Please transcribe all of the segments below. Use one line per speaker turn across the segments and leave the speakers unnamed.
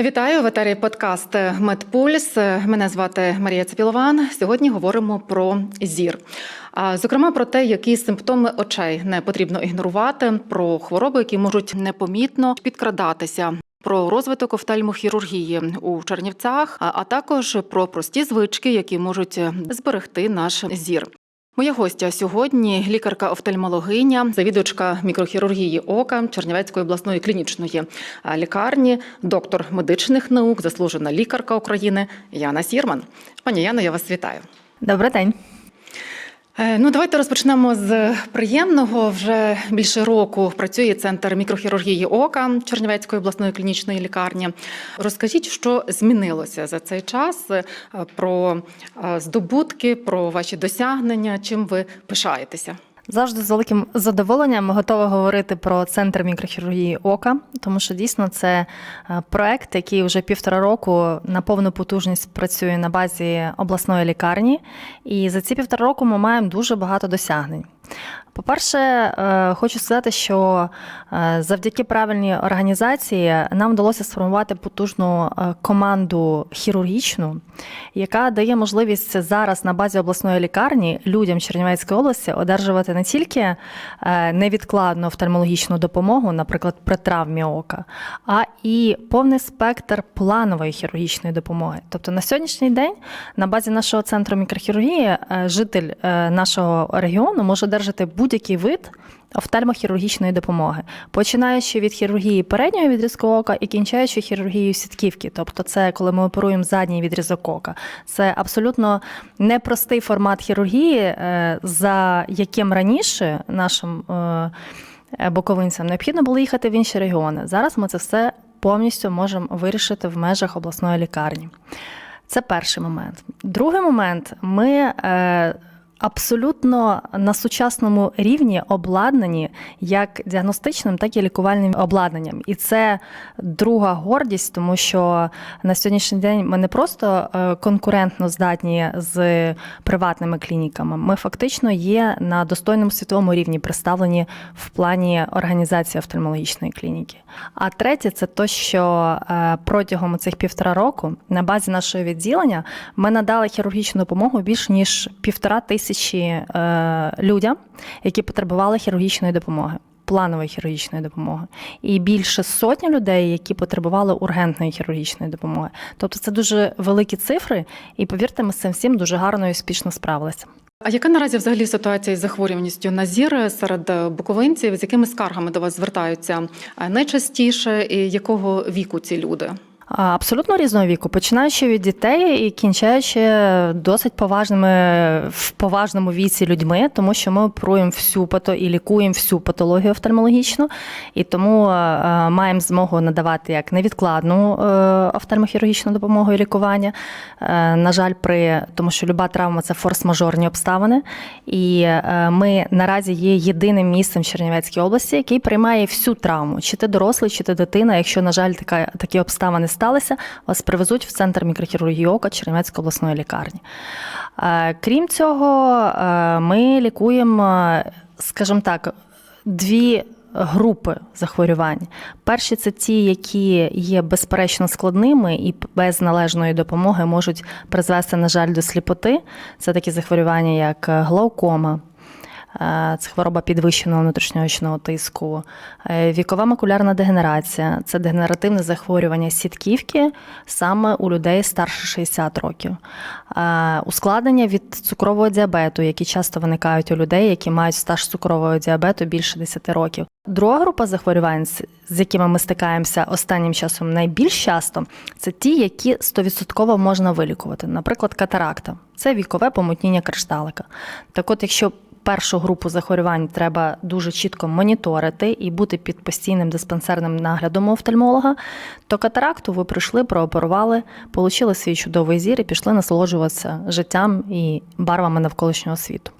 Вітаю в етері подкаст Медпульс. Мене звати Марія Цепілован. Сьогодні говоримо про зір. А зокрема про те, які симптоми очей не потрібно ігнорувати, про хвороби, які можуть непомітно підкрадатися. Про розвиток офтальмохірургії у Чернівцях, а також про прості звички, які можуть зберегти наш зір. Моя гостя сьогодні лікарка-офтальмологиня, завідувачка мікрохірургії ока Чернівецької обласної клінічної лікарні, доктор медичних наук, заслужена лікарка України Яна Сірман. Пані Яно, я вас вітаю.
Добрий день.
Е, Ну, давайте розпочнемо з приємного. Вже більше року працює центр мікрохірургії ока Чернівецької обласної клінічної лікарні. Розкажіть, що змінилося за цей час е, про е, здобутки, про ваші досягнення, чим ви пишаєтеся?
Завжди з великим задоволенням готова говорити про центр мікрохірургії ока, тому що дійсно це е, проект, який вже півтора року на повну потужність працює на базі обласної лікарні. І за ці півтора року ми маємо дуже багато досягнень. По-перше, е, хочу сказати, що е, завдяки правильній організації нам вдалося сформувати потужну е, команду хірургічну, яка дає можливість зараз на базі обласної лікарні людям Чернівецької області одержувати не тільки невідкладну офтальмологічну допомогу, наприклад, при травмі ока, а і повний спектр планової хірургічної допомоги. Тобто на сьогоднішній день на базі нашого центру мікрохірургії житель нашого регіону може одержати будь-який вид офтальмохірургічної допомоги, починаючи від хірургії переднього відрізку ока і кінчаючи хірургією сітківки. Тобто, це коли ми оперуємо задній відрізок ока. Це абсолютно непростий формат хірургії, за яким раніше нашим боковинцям необхідно було їхати в інші регіони. Зараз ми це все повністю можемо вирішити в межах обласної лікарні. Це перший момент. Другий момент ми абсолютно на сучасному рівні обладнані як діагностичним, так і лікувальним обладнанням. І це друга гордість, тому що на сьогоднішній день ми не просто конкурентно здатні з приватними клініками, ми фактично є на достойному світовому рівні представлені в плані організації офтальмологічної клініки. А третє, це то, що протягом цих півтора року на базі нашого відділення ми надали хірургічну допомогу більш ніж півтора тисячі людям, які потребували хірургічної допомоги. Планової хірургічної допомоги, і більше сотні людей, які потребували ургентної хірургічної допомоги. Тобто це дуже великі цифри, і повірте, ми з цим всім дуже гарно і успішно справилися.
А яка наразі взагалі ситуація із захворюваністю на зір серед буковинців? З якими скаргами до вас звертаються найчастіше, і якого віку ці люди?
Абсолютно різного віку, починаючи від дітей і кінчаючи досить поважними в поважному віці людьми, тому що ми оперуємо всю пато і лікуємо всю патологію офтальмологічну, і тому маємо змогу надавати як невідкладну офтальмохірургічну допомогу і лікування. На жаль, при тому, що люба травма це форс-мажорні обставини. І ми наразі є єдиним місцем в Чернівецькій області, який приймає всю травму, чи ти дорослий, чи ти дитина, якщо, на жаль, така такі обставини сталися, вас привезуть в центр мікрохірургії ока Чернівецької обласної лікарні. Крім цього, ми лікуємо, скажімо так, дві. Групи захворювань. Перші це ті, які є безперечно складними і без належної допомоги можуть призвести, на жаль, до сліпоти. Це такі захворювання, як глаукома, це хвороба підвищеного внутрішньоочного тиску, вікова макулярна дегенерація це дегенеративне захворювання сітківки саме у людей старше 60 років, ускладнення від цукрового діабету, які часто виникають у людей, які мають стаж цукрового діабету більше 10 років. Друга група захворювань, з якими ми стикаємося останнім часом найбільш часто, це ті, які 100% можна вилікувати. Наприклад, катаракта це вікове помутніння кришталика. Так, от, якщо першу групу захворювань треба дуже чітко моніторити і бути під постійним диспансерним наглядом офтальмолога, то катаракту ви прийшли, прооперували, отримали свій чудовий зір і пішли насолоджуватися життям і барвами навколишнього світу.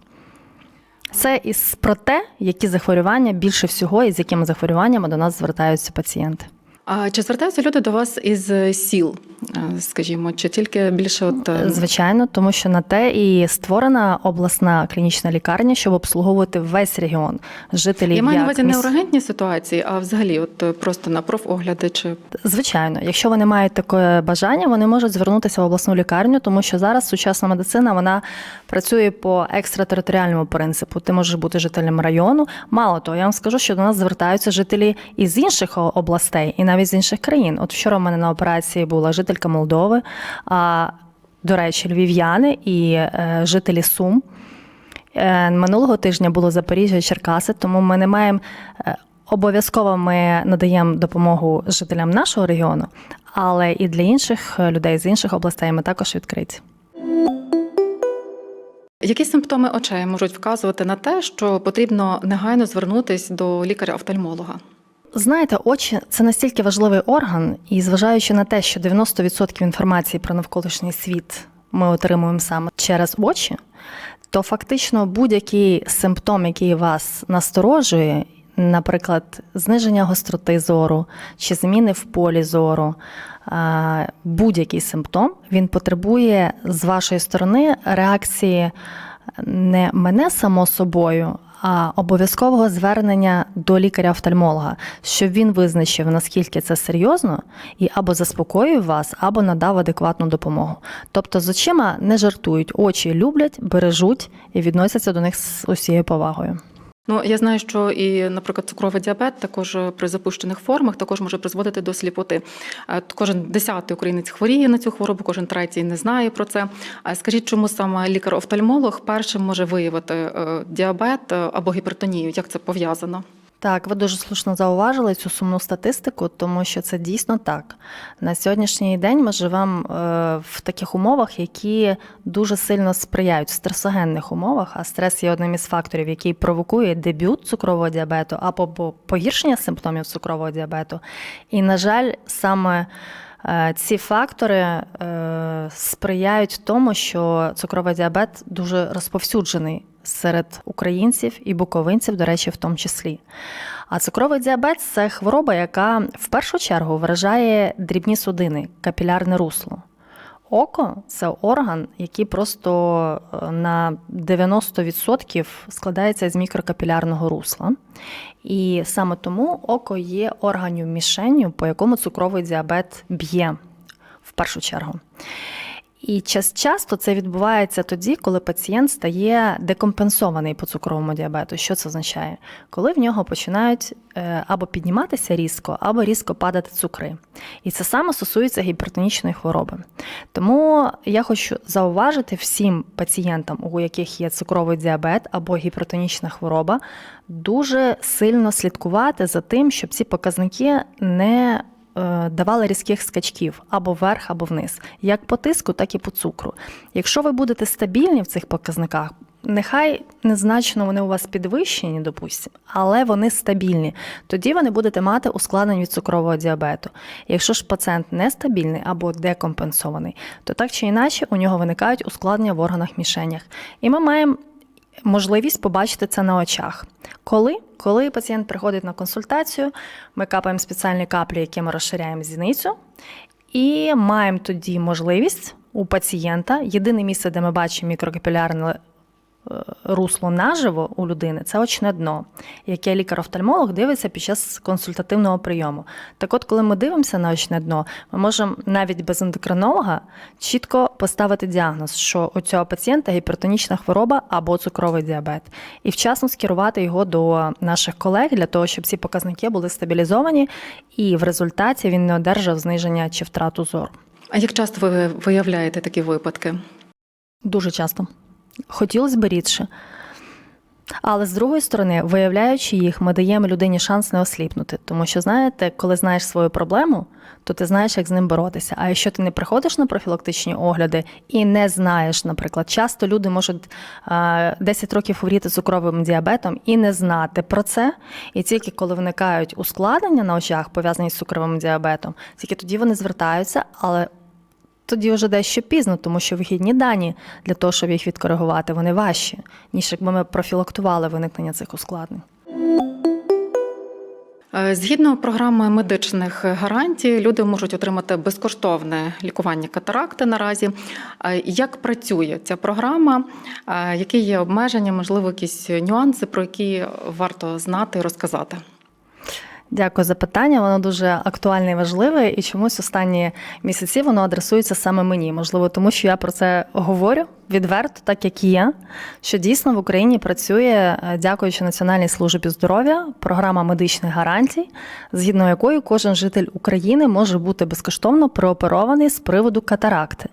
Це із про те, які захворювання більше всього і з якими захворюваннями до нас звертаються пацієнти.
А чи звертаються люди до вас із сіл, е, скажімо, чи тільки більше от е,
Звичайно, тому що на те і створена обласна клінічна лікарня, щоб обслуговувати весь регіон жителів.
я маю на увазі не
міс-
ургентні ситуації, а взагалі, от е, просто на профогляди чи
Звичайно, якщо вони мають таке бажання, вони можуть звернутися в обласну лікарню, тому що зараз сучасна медицина вона працює по екстратериторіальному принципу. Ти можеш бути жителем району. Мало того, я вам скажу, що до нас звертаються жителі із інших областей і навіть з інших країн. От вчора в мене на операції була жителька Молдови, а до речі, львів'яни і е, жителі Сум. Е, Минулого тижня було Запоріжжя Черкаси, тому ми не маємо е, обов'язково ми надаємо допомогу жителям нашого регіону, але і для інших людей з інших областей ми також відкриті.
які симптоми очей можуть вказувати на те, що потрібно негайно звернутись до лікаря-офтальмолога?
Знаєте, очі це настільки важливий орган, і зважаючи на те, що 90% інформації про навколишній світ ми отримуємо саме через очі, то фактично будь-який симптом, який вас насторожує, наприклад, зниження гостроти зору чи зміни в полі зору, будь-який симптом, він потребує з вашої сторони реакції не мене само собою, обов'язкового звернення до лікаря-офтальмолога, щоб він визначив, наскільки це серйозно, і або заспокоїв вас, або надав адекватну допомогу. Тобто з очима не жартують, очі люблять, бережуть і відносяться до них з усією повагою.
Ну я знаю, що і, наприклад, цукровий діабет також е, при запущених формах також може призводити до сліпоти. Е, Кожен десятий українець хворіє на цю хворобу, кожен третій не знає про це. А скажіть, чому саме лікар-офтальмолог першим може виявити е, діабет е, або гіпертонію? Як це пов'язано?
Так, ви дуже слушно зауважили цю сумну статистику, тому що це дійсно так. На сьогоднішній день ми живемо е, в таких умовах, які дуже сильно сприяють в стресогенних умовах, а стрес є одним із факторів, який провокує дебют цукрового діабету або погіршення симптомів цукрового діабету. І, на жаль, саме ці фактори е, сприяють тому, що цукровий діабет дуже розповсюджений серед українців і буковинців, до речі, в тому числі. А цукровий діабет це хвороба, яка в першу чергу вражає дрібні судини, капілярне русло. Око це орган, який просто е, на 90% складається з мікрокапілярного русла. І саме тому око є органів мішенню, по якому цукровий діабет б'є в першу чергу. І час часто це відбувається тоді, коли пацієнт стає декомпенсований по цукровому діабету. Що це означає? Коли в нього починають е, або підніматися різко, або різко падати цукри. І це саме стосується гіпертонічної хвороби. Тому я хочу зауважити всім пацієнтам, у яких є цукровий діабет або гіпертонічна хвороба, дуже сильно слідкувати за тим, щоб ці показники не давали різких скачків або вверх, або вниз, як по тиску, так і по цукру. Якщо ви будете стабільні в цих показниках, нехай незначно вони у вас підвищені, допустимо, але вони стабільні. Тоді ви не будете мати ускладнень від цукрового діабету. Якщо ж пацієнт нестабільний або декомпенсований, то так чи інакше у нього виникають ускладнення в органах мішенях. І ми маємо можливість побачити це на очах. Коли? Коли пацієнт приходить на консультацію, ми капаємо спеціальні каплі, якими розширяємо зіницю, і маємо тоді можливість у пацієнта єдине місце, де ми бачимо мікрокапілярне русло наживо у людини це очне дно, яке лікар-офтальмолог дивиться під час консультативного прийому. Так от, коли ми дивимося на очне дно, ми можемо навіть без ендокринолога чітко поставити діагноз, що у цього пацієнта гіпертонічна хвороба або цукровий діабет, і вчасно скерувати його до наших колег для того, щоб ці показники були стабілізовані, і в результаті він не одержав зниження чи втрату зору.
А як часто ви виявляєте такі випадки?
Дуже часто. Хотілося б рідше. Але з другої сторони, виявляючи їх, ми даємо людині шанс не осліпнути. Тому що, знаєте, коли знаєш свою проблему, то ти знаєш, як з ним боротися. А якщо ти не приходиш на профілактичні огляди і не знаєш, наприклад, часто люди можуть 10 років хворіти цукровим діабетом і не знати про це. І тільки коли виникають ускладнення на очах, пов'язані з цукровим діабетом, тільки тоді вони звертаються, але тоді вже дещо пізно, тому що вихідні дані для того, щоб їх відкоригувати, вони важчі, ніж якби ми профілактували виникнення цих ускладнень.
Е, Згідно програми медичних гарантій, люди можуть отримати безкоштовне лікування катаракти наразі. Е, Як працює ця програма? Е, Які є обмеження, можливо, якісь нюанси, про які варто знати і розказати?
Дякую за питання. Воно дуже актуальне і важливе, і чомусь останні місяці воно адресується саме мені. Можливо, тому що я про це говорю відверто, так як і є. Що дійсно в Україні працює, е, дякуючи Національній службі здоров'я, програма медичних гарантій, згідно якої кожен житель України може бути безкоштовно прооперований з приводу катаракти.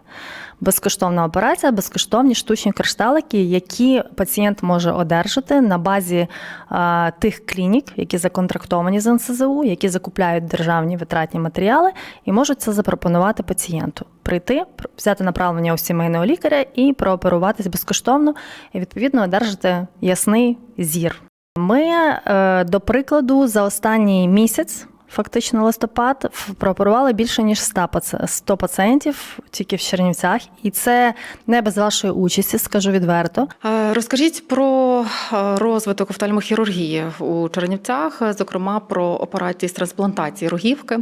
Безкоштовна операція, безкоштовні штучні кришталики, які пацієнт може одержати на базі а, тих клінік, які законтрактовані з НСЗУ, які закупляють державні витратні матеріали, і можуть це запропонувати пацієнту. Прийти, пр- взяти направлення у сімейного лікаря і прооперуватись безкоштовно, і відповідно одержати ясний зір. Ми, е, до прикладу, за останній місяць. Фактично листопад прооперували більше ніж 100 паці- 100 пацієнтів тільки в Чернівцях, і це не без вашої участі, скажу відверто.
Е, Розкажіть про е, розвиток офтальмохірургії у Чернівцях, зокрема про операції з трансплантації рогівки,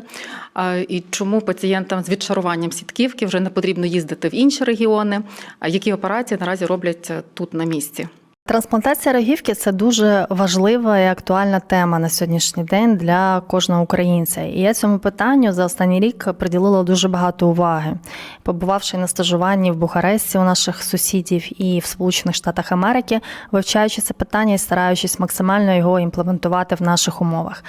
е, і чому пацієнтам з відшаруванням сітківки вже не потрібно їздити в інші регіони. Які операції наразі роблять тут на місці?
Трансплантація рогівки це дуже важлива і актуальна тема на сьогоднішній день для кожного українця. І я цьому питанню за останній рік приділила дуже багато уваги. Побувавши на стажуванні в Бухаресті у наших сусідів і в Сполучених Штатах Америки, вивчаючи це питання і стараючись максимально його імплементувати в наших умовах.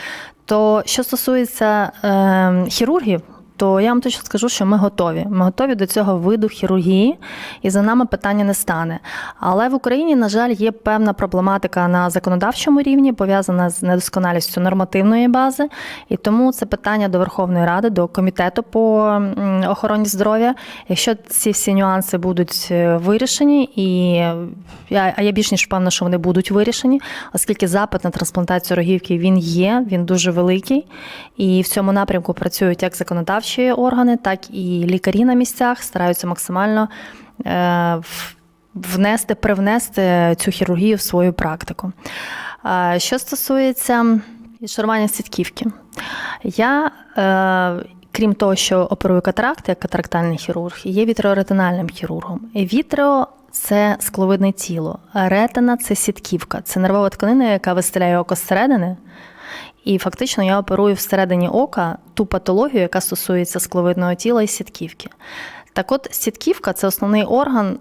То що стосується е, хірургів, то я вам точно скажу, що ми готові. Ми готові до цього виду хірургії, і за нами питання не стане. Але в Україні, на жаль, є певна проблематика на законодавчому рівні, пов'язана з недосконалістю нормативної бази. І тому це питання до Верховної Ради, до комітету по охороні здоров'я. Якщо ці всі нюанси будуть е, вирішені, і я, а я більш ніж впевнена, що вони будуть вирішені, оскільки запит на трансплантацію рогівки він є, він дуже великий. І в цьому напрямку працюють як законодавчі органи, так і лікарі на місцях стараються максимально е, внести, привнести цю хірургію в свою практику. Що стосується відшарування сітківки, я. Е, Крім того, що оперую катаракти як катарактальний хірург, є вітреоретинальним хірургом. Вітрео це скловидне тіло, ретина це сітківка, це нервова тканина, яка вистеляє око зсередини. І фактично я оперую всередині ока ту патологію, яка стосується скловидного тіла і сітківки. Так от, сітківка це основний орган,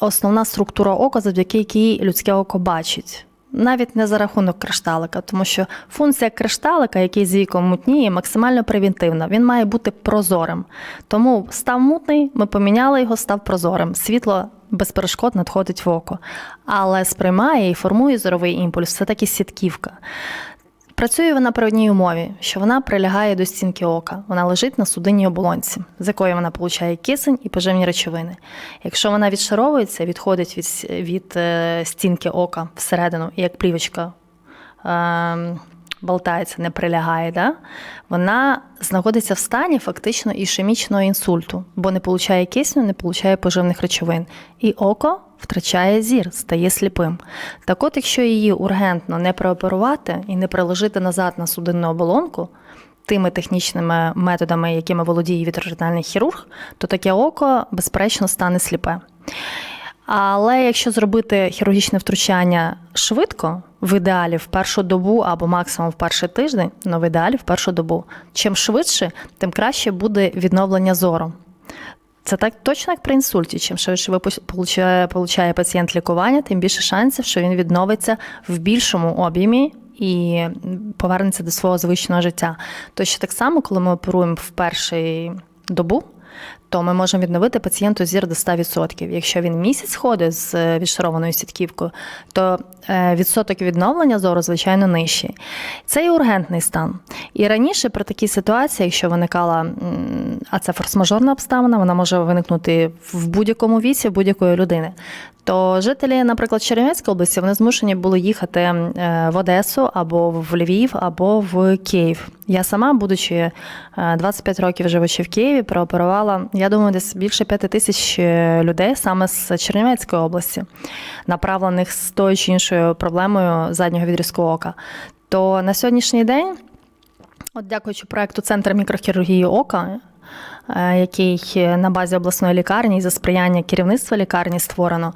основна структура ока, завдяки якій людське око бачить. Навіть не за рахунок кришталика, тому що функція кришталика, який з віком мутніє, максимально превентивна. Він має бути прозорим. Тому став мутний, ми поміняли його, став прозорим. Світло без перешкод надходить в око, але сприймає і формує зоровий імпульс. Це таки сітківка. Працює вона при одній умові, що вона прилягає до стінки ока. Вона лежить на судинній оболонці, з якої вона получає кисень і поживні речовини. Якщо вона відшаровується, відходить від, від е, стінки ока всередину, як плівочка е, болтається, не прилягає, да? вона знаходиться в стані фактично ішемічного інсульту, бо не получає кисню, не получає поживних речовин. І око втрачає зір, стає сліпим. Так от, якщо її ургентно не прооперувати і не приложити назад на судинну оболонку, тими технічними методами, якими володіє вітрожитальний хірург, то таке око, безперечно, стане сліпе. Але якщо зробити хірургічне втручання швидко, в ідеалі в першу добу або максимум в перший тиждень, ну в ідеалі в першу добу, чим швидше, тим краще буде відновлення зору. Це так точно як при інсульті. Чим швидше ви получає, получає пацієнт лікування, тим більше шансів, що він відновиться в більшому об'ємі і повернеться до свого звичного життя. Точно так само, коли ми оперуємо в першу добу, то ми можемо відновити пацієнту зір до 100%. Якщо він місяць ходить з е, відшарованою сітківкою, то е, відсоток відновлення зору, звичайно, нижчий. Це і ургентний стан. І раніше при такій ситуації, якщо виникала, а це форс-мажорна обставина, вона може виникнути в будь-якому віці, в будь-якої людини. То жителі, наприклад, Чернівецької області, вони змушені були їхати е, в Одесу або в Львів, або в Київ. Я сама, будучи е, 25 років живучи в Києві, прооперувала, я думаю, десь більше 5 тисяч е, людей саме з Чернівецької області, направлених з тою чи іншою проблемою заднього відрізку ока. То на сьогоднішній день От дякуючи проекту Центр мікрохірургії ока, е, який на базі обласної лікарні і за сприяння керівництва лікарні створено,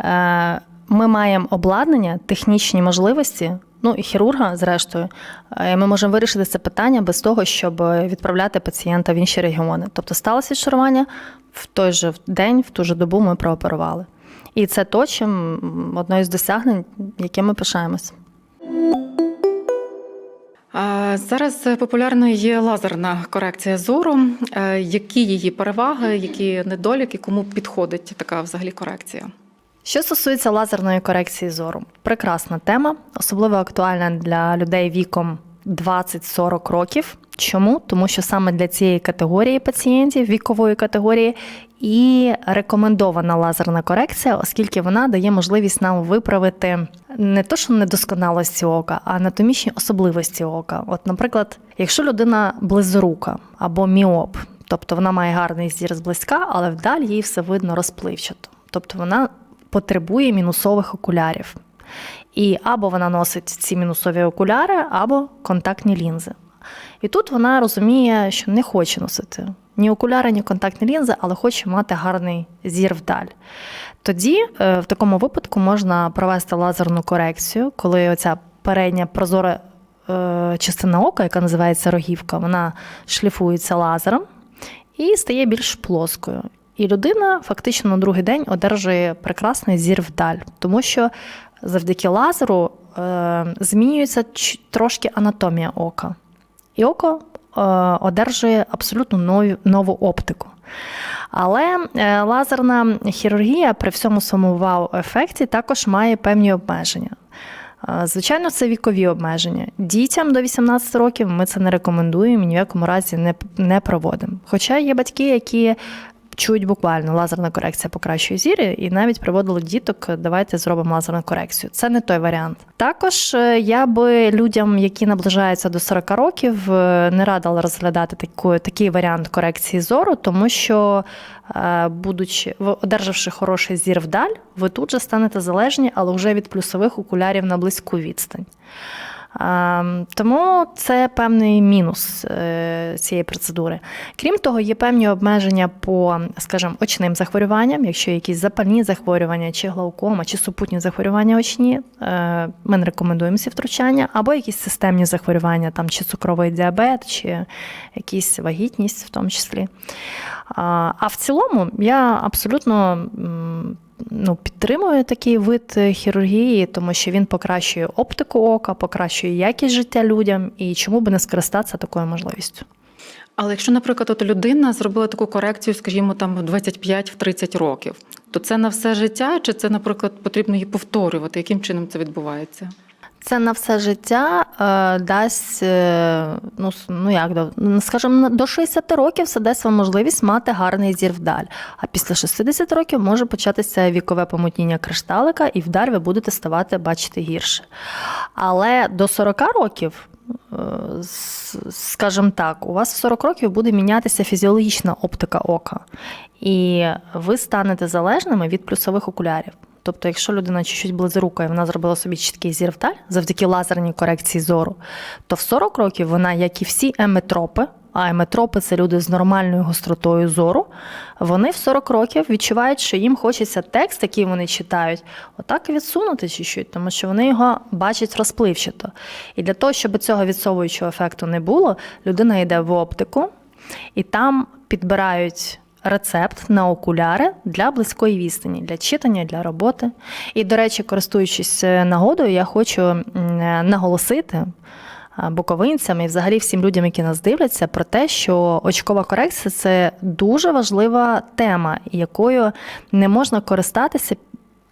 е, ми маємо обладнання, технічні можливості. Ну і хірурга, зрештою, Е, ми можемо вирішити це питання без того, щоб відправляти пацієнта в інші регіони. Тобто сталося відшарування, в той же день, в ту же добу ми прооперували. І це то, чим одне із досягнень, яким ми пишаємось.
Зараз е, популярною є лазерна корекція зору. Е, Які її переваги, які недоліки, кому підходить така взагалі корекція?
Що стосується лазерної корекції зору, прекрасна тема, особливо актуальна для людей віком 20-40 років. Чому? Тому що саме для цієї категорії пацієнтів, вікової категорії, і рекомендована лазерна корекція, оскільки вона дає можливість нам виправити не то, що недосконалості ока, а анатомічні особливості ока. От, наприклад, якщо людина близорука або міоп, тобто вона має гарний зір зблизька, але вдаль їй все видно розпливчато. Тобто вона потребує мінусових окулярів. І або вона носить ці мінусові окуляри, або контактні лінзи. І тут вона розуміє, що не хоче носити ні окуляри, ні контактні лінзи, але хоче мати гарний зір вдаль. Тоді е, в такому випадку можна провести лазерну корекцію, коли оця передня прозора е, частина ока, яка називається рогівка, вона шліфується лазером і стає більш плоскою. І людина фактично на другий день одержує прекрасний зір вдаль, тому що завдяки лазеру е, змінюється трошки анатомія ока. І око е, одержує абсолютно нову оптику. Але е, лазерна хірургія при всьому своєму вау-ефекті також має певні обмеження. Звичайно, це вікові обмеження. Дітям до 18 років ми це не рекомендуємо і ні в якому разі не, не проводимо. Хоча є батьки, які чують буквально лазерна корекція покращує зір, і навіть приводили діток, давайте зробимо лазерну корекцію. Це не той варіант. Також е, я би людям, які наближаються до 40 років, е, не радила розглядати таку, такий варіант корекції зору, тому що, е, будучи одержавши хороший зір вдаль, ви тут же станете залежні, але вже від плюсових окулярів на близьку відстань. Ем, Тому це певний мінус е, цієї процедури. Крім того, є певні обмеження по, скажімо, очним захворюванням, якщо якісь запальні захворювання, чи глаукома, чи супутні захворювання очні, е, ми не рекомендуємо ці втручання, або якісь системні захворювання, там чи цукровий діабет, чи якісь вагітність в тому числі. А в цілому я абсолютно ну, підтримую такий вид е, хірургії, тому що він покращує оптику ока, покращує якість життя людям, і чому би не скористатися такою можливістю.
Але якщо, наприклад, от людина зробила таку корекцію, скажімо, там в 25-30 років, то це на все життя, чи це, наприклад, потрібно її повторювати? Яким чином це відбувається?
Це на все життя е, дасть, е, ну, ну як, до- ну, скажімо, до 60 років це дасть вам можливість мати гарний зір вдаль. А після 60 років може початися вікове помутніння кришталика, і вдаль ви будете ставати бачити гірше. Але до 40 років, е, скажімо так, у вас в 40 років буде мінятися фізіологічна оптика ока, і ви станете залежними від плюсових окулярів. Тобто, якщо людина чуть-чуть і вона зробила собі чіткий зір завдяки лазерній корекції зору, то в 40 років вона, як і всі еметропи, а еметропи це люди з нормальною гостротою зору, вони в 40 років відчувають, що їм хочеться текст, який вони читають, отак відсунути чуть-чуть, тому що вони його бачать розпливчато. І для того, щоб цього відсовуючого ефекту не було, людина йде в оптику і там підбирають рецепт на окуляри для близької відстані, для читання, для роботи. І, до речі, користуючись е, нагодою, я хочу е, наголосити. е, Буковинцям і взагалі всім людям, які нас дивляться, про те, що очкова корекція це дуже важлива тема, якою не можна користатися,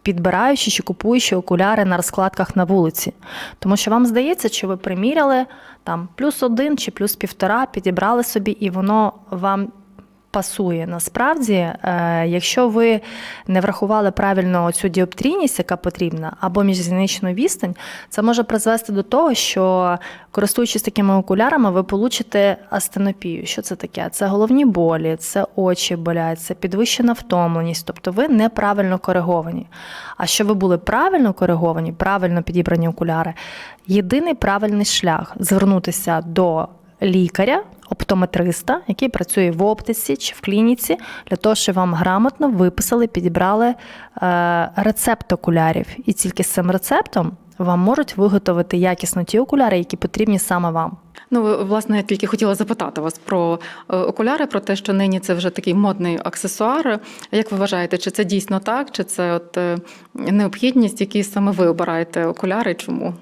підбираючи чи купуючи окуляри на розкладках на вулиці. Тому що вам здається, що ви приміряли там плюс один чи плюс півтора, підібрали собі, і воно вам пасує. Насправді, е, якщо ви не врахували правильно цю діоптрійність, яка потрібна, або міжзіничну відстань, це може призвести до того, що користуючись такими окулярами, ви получите астенопію. Що це таке? Це головні болі, це очі болять, це підвищена втомленість, тобто ви неправильно кориговані. А щоб ви були правильно кориговані, правильно підібрані окуляри, єдиний правильний шлях звернутися до лікаря, оптометриста, який працює в оптиці чи в клініці, для того, щоб вам грамотно виписали, підібрали е, рецепт окулярів. І тільки з цим рецептом вам можуть виготовити якісно ті окуляри, які потрібні саме вам.
Ну, власне, я тільки хотіла запитати вас про е, окуляри, про те, що нині це вже такий модний аксесуар. Як ви вважаєте, чи це дійсно так, чи це от е, необхідність, які саме ви обираєте окуляри? Чому?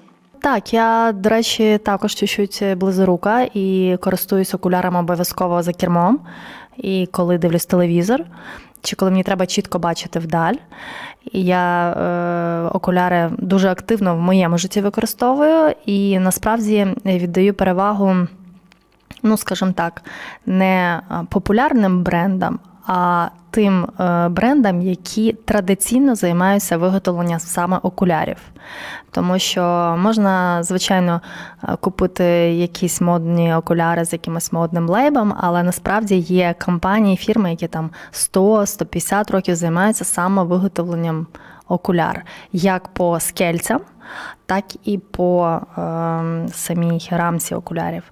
Так, я, до речі, також чуть-чуть близорука і користуюсь окулярами обов'язково за кермом. І коли дивлюсь телевізор, чи коли мені треба чітко бачити вдаль. Я е, окуляри дуже активно в моєму житті використовую, і насправді віддаю перевагу, ну, скажімо так, не популярним брендам, а тим е, брендам, які традиційно займаються виготовленням саме окулярів. Тому що можна, звичайно, е, купити якісь модні окуляри з якимось модним лейбом, але насправді є компанії, фірми, які там 100-150 років займаються саме виготовленням окуляр, як по скельцям, так і по е, самій рамці окулярів.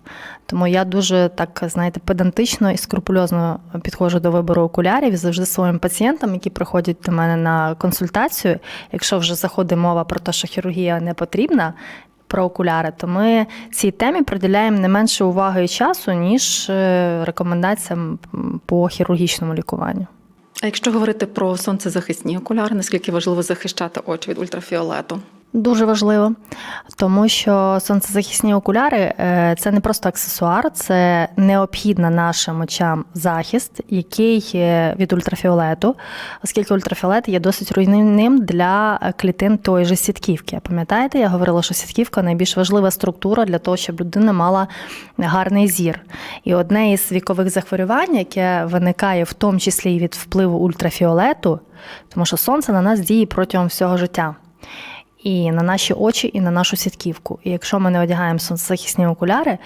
Тому я дуже так, знаєте, педантично і скрупульозно підходжу до вибору окулярів завжди своїм пацієнтам, які приходять до мене на консультацію. Якщо вже заходить мова про те, що хірургія не потрібна. Про окуляри, то ми цій темі приділяємо не менше уваги і часу, ніж е, рекомендаціям по хірургічному лікуванню.
А якщо говорити про сонцезахисні окуляри, наскільки важливо захищати очі від ультрафіолету?
Дуже важливо, тому що сонцезахисні окуляри е, це не просто аксесуар, це необхідна нашим очам захист, який від ультрафіолету, оскільки ультрафіолет є досить руйнівним для клітин тої же сітківки. Пам'ятаєте, я говорила, що сітківка найбільш важлива структура для того, щоб людина мала гарний зір. І одне із вікових захворювань, яке виникає в тому числі і від впливу ультрафіолету, тому що сонце на нас діє протягом всього життя і на наші очі, і на нашу сітківку. І якщо ми не одягаємо сонцезахисні окуляри,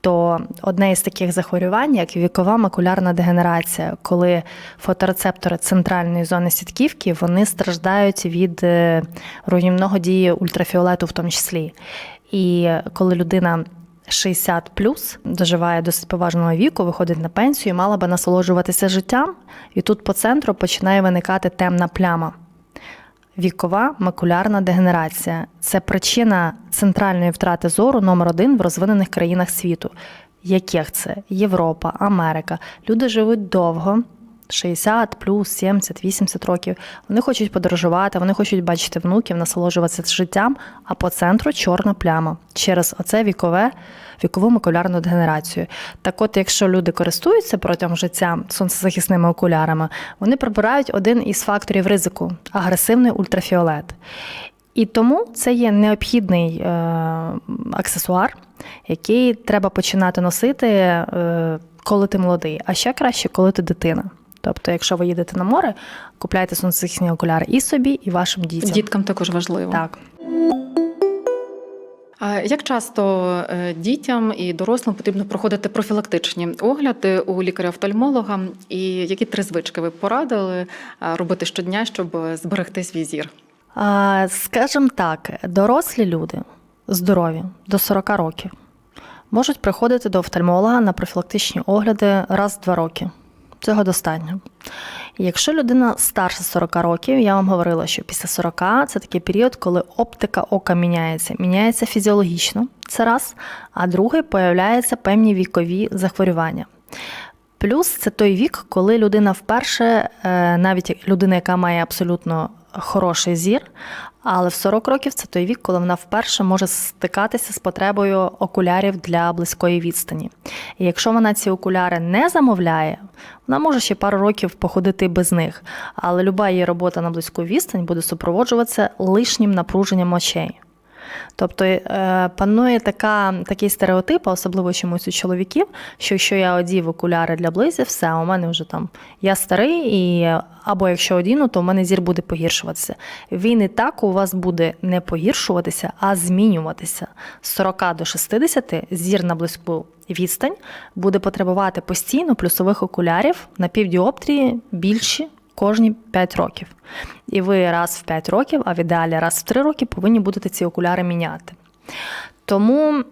то одне із таких захворювань, як вікова макулярна дегенерація, коли фоторецептори центральної зони сітківки вони страждають від е, руйнівного дії ультрафіолету, в тому числі. І коли людина 60 плюс доживає досить поважного віку, виходить на пенсію, мала би насолоджуватися життям, і тут по центру починає виникати темна пляма. Вікова макулярна дегенерація це причина центральної втрати зору номер один в розвинених країнах світу. Яких це Європа, Америка. Люди живуть довго, 60 плюс 70, 80 років. Вони хочуть подорожувати, вони хочуть бачити внуків, насолоджуватися життям, а по центру чорна пляма через оце вікове, вікову макулярну дегенерацію. Так от, якщо люди користуються протягом життя сонцезахисними окулярами, вони прибирають один із факторів ризику агресивний ультрафіолет. І тому це є необхідний е, аксесуар, який треба починати носити, е, коли ти молодий, а ще краще, коли ти дитина. Тобто, якщо ви їдете на море, купляйте сонцезахисні окуляри і собі, і вашим дітям.
Діткам також важливо.
Так.
А як часто е, дітям і дорослим потрібно проходити профілактичні огляди у лікаря-офтальмолога? І які три звички ви порадили е, робити щодня, щоб зберегти свій зір?
Скажімо так, дорослі люди здорові до 40 років можуть приходити до офтальмолога на профілактичні огляди раз в два роки. Цього достатньо. Якщо людина старша 40 років, я вам говорила, що після 40 це такий період, коли оптика ока міняється. Міняється фізіологічно, це раз, а другий появляються певні вікові захворювання. Плюс це той вік, коли людина вперше, е, навіть людина, яка має абсолютно хороший зір, але в 40 років це той вік, коли вона вперше може стикатися з потребою окулярів для близької відстані. І якщо вона ці окуляри не замовляє, вона може ще пару років походити без них. Але люба її робота на близьку відстань буде супроводжуватися лишнім напруженням очей. Тобто е, панує така, такий стереотип, особливо чомусь у чоловіків, що якщо я одів окуляри для близі, все, у мене вже там я старий, і або якщо одіну, то у мене зір буде погіршуватися. Він і так у вас буде не погіршуватися, а змінюватися. З 40 до 60 зір на близьку відстань буде потребувати постійно плюсових окулярів на півдіоптрії більші кожні 5 років. І ви раз в 5 років, а в ідеалі раз в 3 роки повинні будете ці окуляри міняти. Тому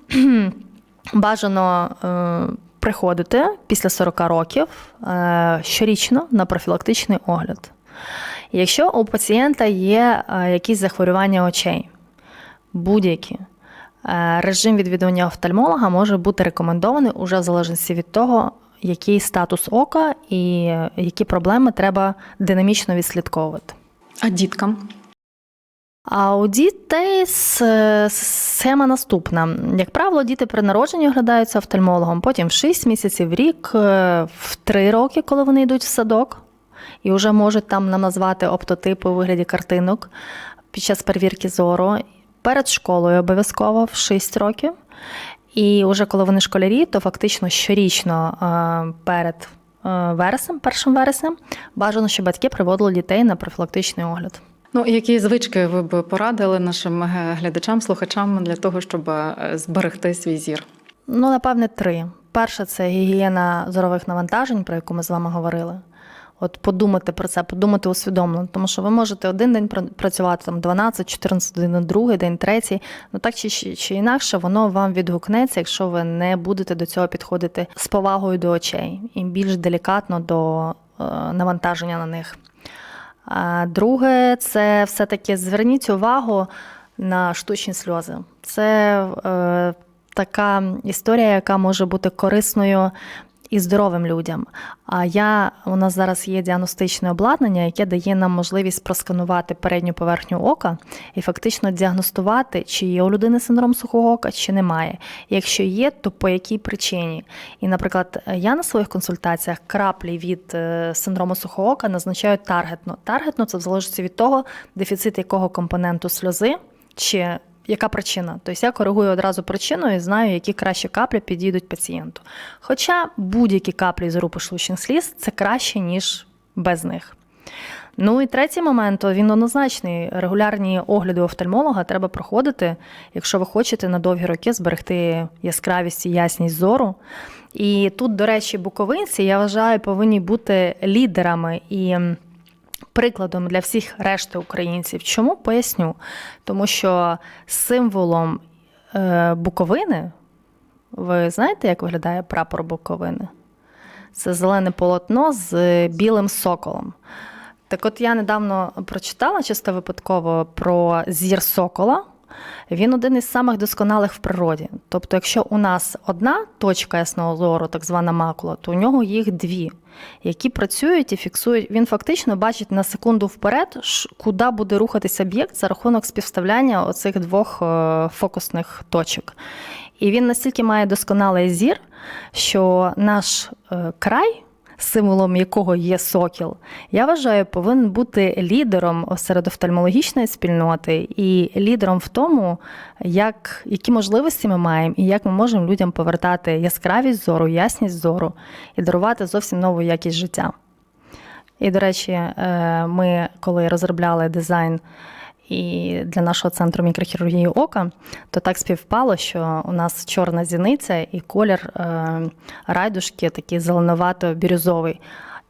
бажано е, приходити після 40 років е, щорічно на профілактичний огляд. Якщо у пацієнта є е, якісь захворювання очей, будь-які, е, режим відвідування офтальмолога може бути рекомендований уже в залежності від того, який статус ока і які проблеми треба динамічно відслідковувати.
А діткам?
А у дітей схема наступна. Як правило, діти при народженні оглядаються офтальмологом, потім в 6 місяців, в рік, е, в 3 роки, коли вони йдуть в садок, і вже можуть там нам назвати оптотипи у вигляді картинок під час перевірки зору. Перед школою обов'язково в 6 років. І вже коли вони школярі, то фактично щорічно е, перед е, вереснем, бажано, щоб батьки приводили дітей на профілактичний огляд.
Ну, які звички ви б порадили нашим е, глядачам, слухачам для того, щоб зберегти свій зір?
Ну, напевне, три. Перше це гігієна зорових навантажень, про яку ми з вами говорили. От подумати про це, подумати усвідомлено, тому що ви можете один день працювати там 12-14 годин, другий день, третій. Ну так чи, чи, чи інакше, воно вам відгукнеться, якщо ви не будете до цього підходити з повагою до очей і більш делікатно до е, навантаження на них. А друге, це все-таки зверніть увагу на штучні сльози. Це е, така історія, яка може бути корисною і здоровим людям. А я у нас зараз є діагностичне обладнання, яке дає нам можливість просканувати передню поверхню ока і фактично діагностувати, чи є у людини синдром сухого ока, чи немає. Якщо є, то по якій причині. І, наприклад, я на своїх консультаціях краплі від е, синдрому сухого ока назначаю таргетно. Таргетно це в залежності від того, дефіцит якого компоненту сльози чи яка причина. Тобто я коригую одразу причину і знаю, які кращі каплі підійдуть пацієнту. Хоча будь-які каплі з групи шлучних сліз це краще, ніж без них. Ну і третій момент, він однозначний. Регулярні огляди офтальмолога треба проходити, якщо ви хочете на довгі роки зберегти яскравість і ясність зору. І тут, до речі, буковинці, я вважаю, повинні бути лідерами і прикладом для всіх решти українців. Чому поясню? Тому що символом е, Буковини, ви знаєте, як виглядає прапор Буковини? Це зелене полотно з білим соколом. Так от я недавно прочитала чисто випадково про зір сокола. Він один із самих досконалих в природі. Тобто, якщо у нас одна точка ясного зору, так звана макула, то у нього їх дві, які працюють і фіксують. Він фактично бачить на секунду вперед, куди буде рухатись об'єкт за рахунок співставляння оцих двох е, фокусних точок. І він настільки має досконалий зір, що наш е, край, символом якого є сокіл, я вважаю, повинен бути лідером серед офтальмологічної спільноти і лідером в тому, як, які можливості ми маємо і як ми можемо людям повертати яскравість зору, ясність зору і дарувати зовсім нову якість життя. І, до речі, е, ми, коли розробляли дизайн і для нашого центру мікрохірургії ока, то так співпало, що у нас чорна зіниця і колір е, райдушки такий зеленовато-бірюзовий.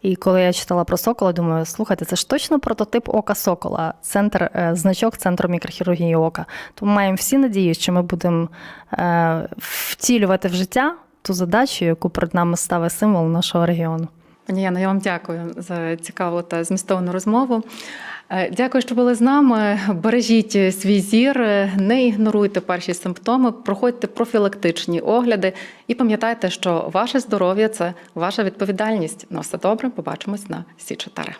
І коли я читала про сокола, думаю, слухайте, це ж точно прототип ока сокола, центр, е, значок центру мікрохірургії ока. Тому маємо всі надії, що ми будемо е, втілювати в життя ту задачу, яку перед нами ставить символ нашого регіону.
Пані Яна, я вам дякую за цікаву та змістовну розмову. Е, Дякую, що були з нами. Бережіть свій зір, е, не ігноруйте перші симптоми, проходьте профілактичні огляди і пам'ятайте, що ваше здоров'я це ваша відповідальність. На все добре, побачимось на Сі 4